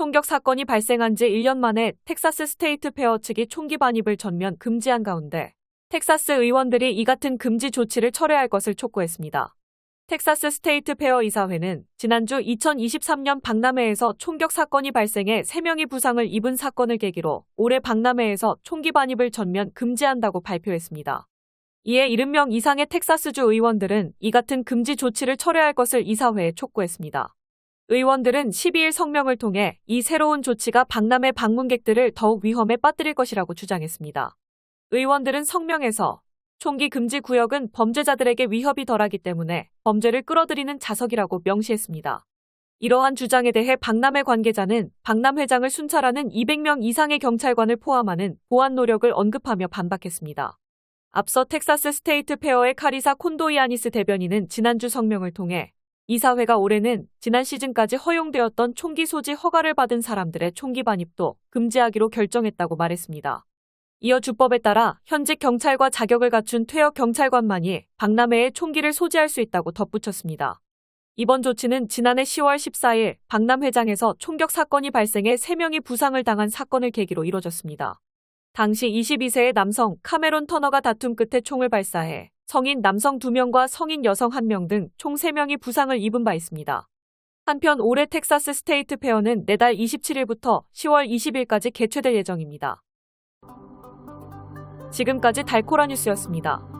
총격 사건이 발생한 지 1년 만에 텍사스 스테이트 페어 측이 총기 반입을 전면 금지한 가운데 텍사스 의원들이 이 같은 금지 조치를 철회할 것을 촉구했습니다. 텍사스 스테이트 페어 이사회는 지난주 2023년 박람회에서 총격 사건이 발생해 3명이 부상을 입은 사건을 계기로 올해 박람회에서 총기 반입을 전면 금지한다고 발표했습니다. 이에 70명 이상의 텍사스주 의원들은 이 같은 금지 조치를 철회할 것을 이사회에 촉구했습니다. 의원들은 12일 성명을 통해 이 새로운 조치가 박람회 방문객들을 더욱 위험에 빠뜨릴 것이라고 주장했습니다. 의원들은 성명에서 총기 금지 구역은 범죄자들에게 위협이 덜하기 때문에 범죄를 끌어들이는 자석이라고 명시했습니다. 이러한 주장에 대해 박람회 관계자는 박람회장을 순찰하는 200명 이상의 경찰관을 포함하는 보안 노력을 언급하며 반박했습니다. 앞서 텍사스 스테이트 페어의 카리사 콘도이아니스 대변인은 지난주 성명을 통해 이사회가 올해는 지난 시즌까지 허용되었던 총기 소지 허가를 받은 사람들의 총기 반입도 금지하기로 결정했다고 말했습니다. 이어 주법에 따라 현직 경찰과 자격을 갖춘 퇴역 경찰관만이 박람회에 총기를 소지할 수 있다고 덧붙였습니다. 이번 조치는 지난해 10월 14일 박람회장에서 총격 사건이 발생해 3명이 부상을 당한 사건을 계기로 이뤄졌습니다. 당시 22세의 남성 카메론 터너가 다툼 끝에 총을 발사해 성인 남성 2명과 성인 여성 1명 등 총 3명이 부상을 입은 바 있습니다. 한편 올해 텍사스 스테이트 페어는 내달 27일부터 10월 20일까지 개최될 예정입니다. 지금까지 달코라 뉴스였습니다.